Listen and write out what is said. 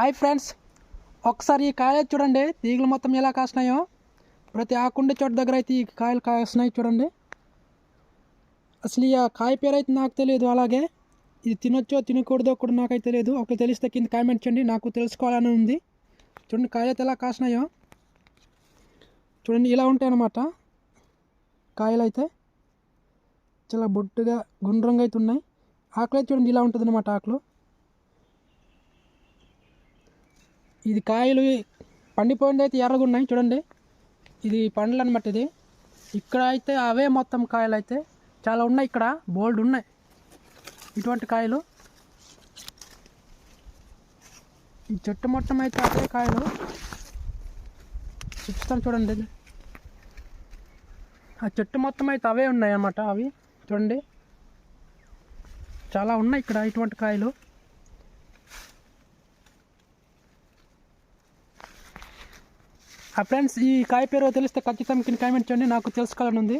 Hi friends. ఒకసారి ఈ కాయలు చూడండి. తీగలు మొత్తం ఎలా కాసినాయో. ప్రతి ఆకుండే చోటు దగ్గర అయితే ఈ కాయలు కాస్తున్నాయి చూడండి. అసలు ఈ కాయ పేరు అయితే నాకు తెలియదు. అలాగే ఇది తినొచ్చో తినకూడదో కూడా నాకైతే తెలియదు. ఒకటి తెలిస్తే కింద కామెంట్ చేయండి. నాకు తెలుసుకోవాలని ఉంది. చూడండి కాయలు అయితే ఎలా కాసినాయో. చూడండి ఇలా ఉంటాయన్నమాట కాయలు అయితే. చాలా బొట్టుగా గుండ్రంగా అయితే ఉన్నాయి. ఆకులు అయితే చూడండి ఇలా ఉంటుంది అన్నమాట ఆకులు. ఇది కాయలు పండిపోయింది అయితే ఎర్రగున్నాయి చూడండి. ఇది పండ్లు అనమాట ఇది. ఇక్కడ అయితే అవే మొత్తం కాయలు అయితే. చాలా ఉన్నాయి ఇక్కడ బోల్డ్ ఉన్నాయి ఇటువంటి కాయలు. ఈ చెట్టు మొత్తం అయితే అవే కాయలు. చూపిస్తాను చూడండి. ఆ చెట్టు మొత్తం అయితే అవే ఉన్నాయి అన్నమాట అవి. చూడండి. చాలా ఉన్నాయి ఇక్కడ ఇటువంటి కాయలు. ఫ్రెండ్స్ ఈ కాయ పేరు తెలిస్తే ఖచ్చితంగా కింద కామెంట్ చేయండి నాకు తెలుసుకోవాలని ఉంది.